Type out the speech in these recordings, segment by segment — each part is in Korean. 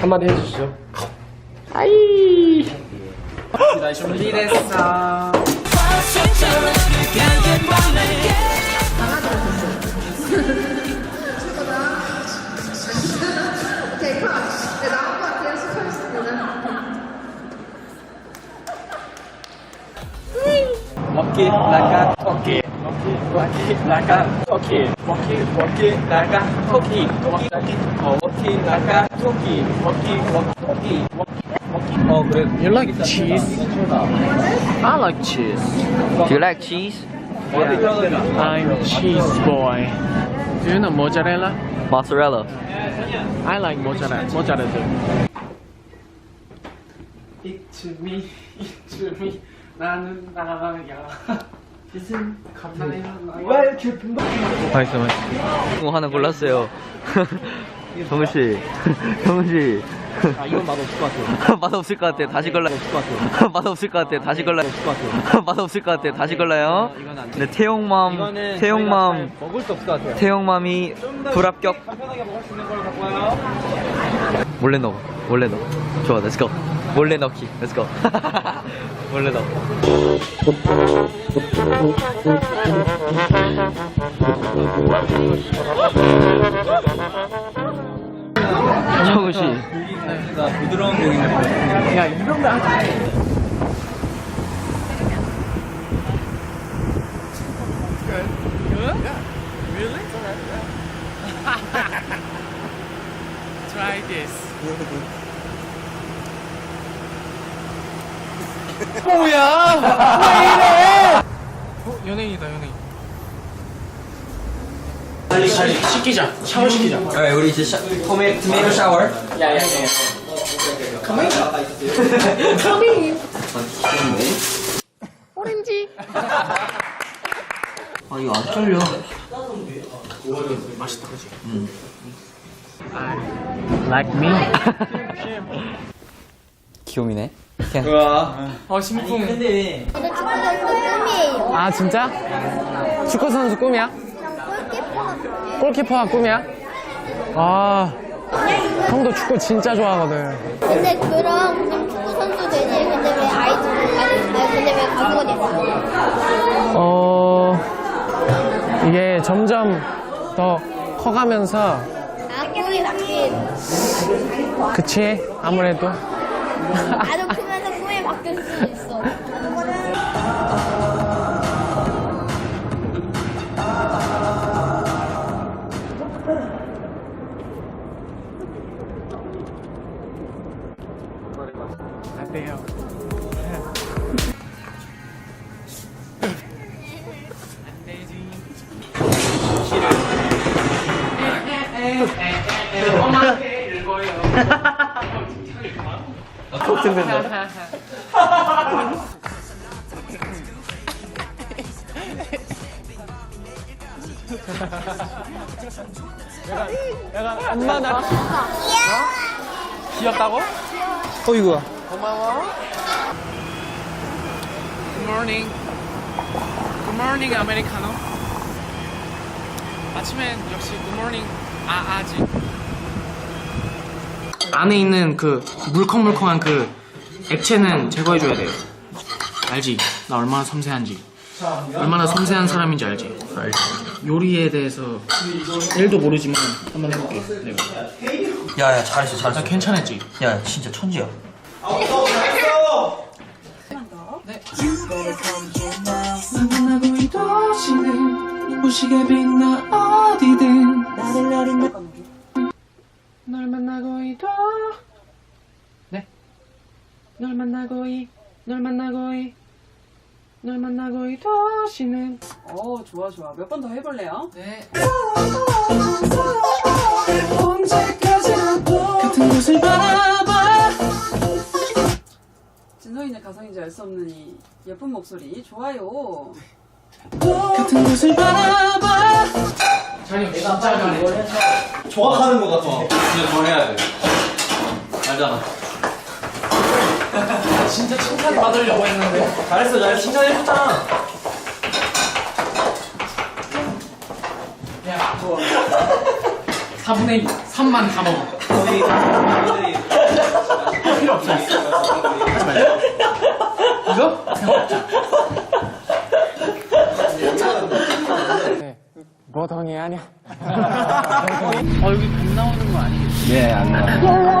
한마디 해주시죠. 준비됐어. 나가 토끼 먹기 먹기 나가 어먹 기 나가 토끼 먹기 먹기 토끼 먹기 먹기 어 그래 You like cheese? I like cheese. Do you like cheese? I'm cheese boy. Do you know mozzarella? Mozzarella. I like mozzarella. Mozzarella. It's me It's me 나는 나야 맛있어, 맛있어. 뭐 하나 골랐어요. 정우 씨, 정우 씨. 아 이건 맛없을 것 같아요. 맛없을 것 같아. 다시 같아요. 맛없을 것 같아. 다시 같아요. 맛없을 것 같아. 다시 골라요. 이건 안 돼. 네, 태용맘, 태용맘, 먹을 수 없을 것 같아요. 태용맘이 불합격. 간편하게 먹을 수 있는 걸로 갖고 와요 몰래 넣어. 몰래 넣어. 좋아, 렛츠고. 몰래 넣기. 렛츠고. 몰래 넣어. 정우 씨. 부드러운 고기인데 야 이런 거 하지. 뭐야? 왜 이래? 어, 연예인이다 연예인. 빨리 빨리 시키자. 샤워 시키자. 네, 우리 이제 샤, 토메, 토메이토 샤워. 야 야야. 아, 이거 안 떨려. 맛있다 그지? Like me. 귀요미네. 어 심쿵. 저도 축구 선수 꿈이에요. 아 진짜? 축구 선수 꿈이야? 골키퍼. 골키퍼가 꿈이야? 아 형도 축구 진짜 좋아하거든. 근데 그럼 그냥 축구 선수 되지. 근데 왜 아이돌 아니, 아니 근데 왜 가수가 됐어? 어 이게 점점 더 커가면서 아 꿈이 바뀐. 그치 아무래도 나도 바뀔 수 있어. 엄마한테 읽어요. 걱정된다. 약간 엄마 나 귀엽다고? 어이구야. 고마워. Good morning. Good morning, 아메리카노. 아침엔 역시 Good morning, 아, 아지. 안에 있는 그 물컹물컹한 그 액체는 제거해줘야 돼요. 알지? 나 얼마나 섬세한지. 얼마나 섬세한 사람인지 알지? 알지. 요리에 대해서 1도 모르지만 한번 해볼게. 내가. 야, 야, 잘했어, 나 잘했어. 괜찮았지? 야, 진짜 천지야. 만나고 이 도시는 무시게 빛나 어디든 널 만나고 이도 네? 널 만나고 이 널 만나고 이 널 만나고 이 도시는 어, 좋아, 좋아. 몇 번 더 해볼래요? 네 같은 곳을 바라봐 진서인의 가성인지 알 수 없는 이 예쁜 목소리. 좋아요. 같은 곳을 바라봐 자니 진짜 잘해. 정확하는 것 같아. 진짜 더 해야 돼. 알잖아. 진짜 칭찬 받으려고 했는데 잘했어 잘했어 칭찬해줬잖아 야 좋아 4분의 2, 3만 다 먹어. 저희 저희들이 필요 없어. 하지 말자. 이거? 네. 뭐 당해 아냐? 어 여기 금 나오는 거 아니겠지? 예안 나와.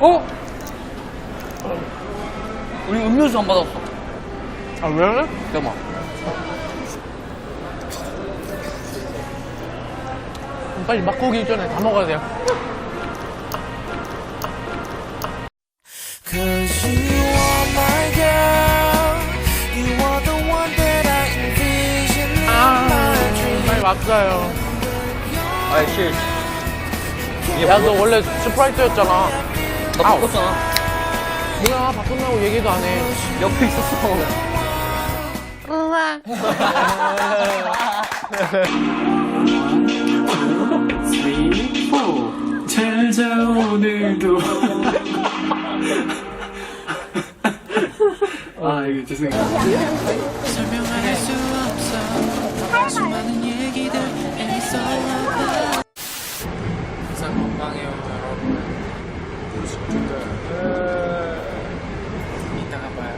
어? 우리 음료수 안 받았어. 아 왜? 잠깐만. 빨리 막 고기 전에 다 먹어야 돼요. 왔어요. 아이 씨. 야너 원래 스프라이트였잖아. 나 바꿨잖아. 뭐야 바꾼다고 얘기도 안 해. 옆에 있었어. 잘자 오늘도. 아 이거 죄송해요. 설명할 수 없어. 수많은 얘기들 애써. 항상 건강해요 여러분. 이따가 봐요.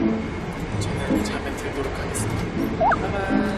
저는 잠에 들도록 하겠습니다. 바이바이.